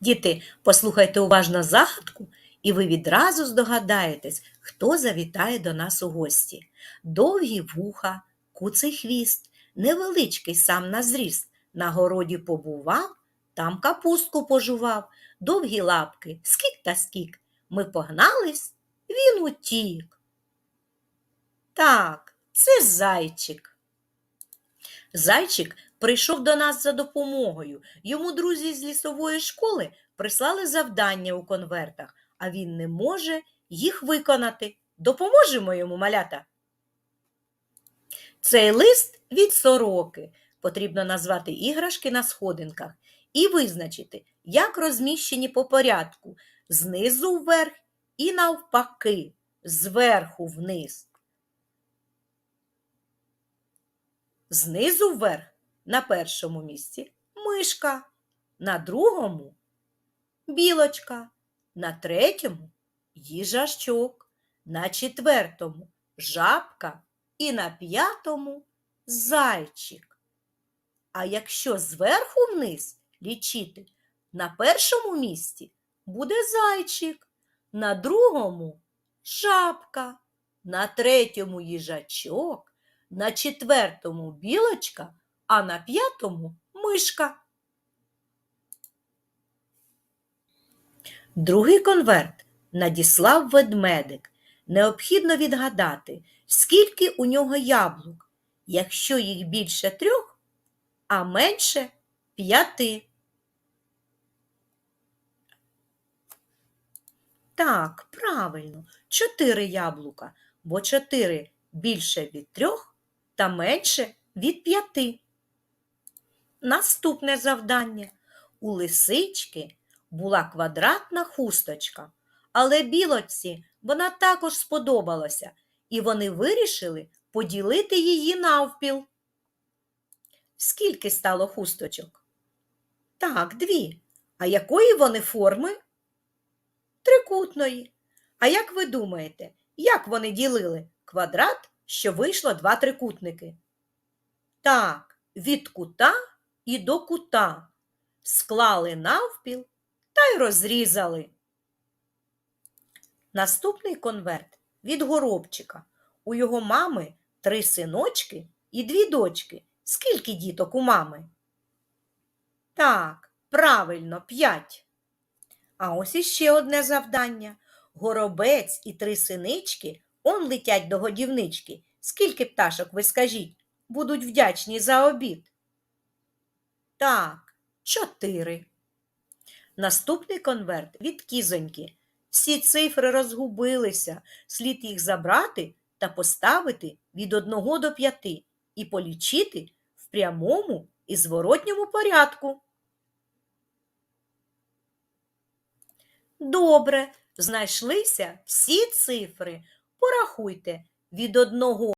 Діти, послухайте уважно загадку, і ви відразу здогадаєтесь, хто завітає до нас у гості. Довгі вуха, куций хвіст, невеличкий сам на зріст. На городі побував, там капустку пожував, довгі лапки, скік та скік. Ми погнались, він утік. Так, це зайчик. Зайчик прийшов до нас за допомогою. Йому друзі з лісової школи прислали завдання у конвертах, а він не може їх виконати. Допоможемо йому, малята. Цей лист від сороки. Потрібно назвати іграшки на сходинках і визначити, як розміщені по порядку знизу вверх і навпаки, зверху вниз. Знизу вверх на першому місці мишка, на другому білочка, на третьому їжачок, на четвертому жабка і на п'ятому зайчик. А якщо зверху вниз лічити, на першому місці буде зайчик, на другому жабка, на третьому їжачок, на четвертому білочка, а на п'ятому мишка. Другий конверт надіслав ведмедик. Необхідно відгадати, скільки у нього яблук, якщо їх більше трьох, а менше п'яти. Так, правильно, чотири яблука, бо чотири більше від трьох та менше від п'яти. Наступне завдання. У лисички була квадратна хусточка, але білочці вона також сподобалася, і вони вирішили поділити її навпіл. Скільки стало хусточок? Так, дві. А якої вони форми? Трикутної. А як ви думаєте, як вони ділили квадрат, що вийшло два трикутники? Так, від кута і до кута. Склали навпіл та й розрізали. Наступний конверт від горобчика. У його мами три синочки і дві дочки. Скільки діток у мами? Так, правильно, п'ять. А ось іще одне завдання. Горобець і три синички он летять до годівнички. Скільки пташок, ви скажіть, будуть вдячні за обід? Так, чотири. Наступний конверт від кізоньки. Всі цифри розгубилися, слід їх забрати та поставити від одного до п'яти і полічити в прямому і зворотньому порядку. Добре, знайшлися всі цифри. Порахуйте від одного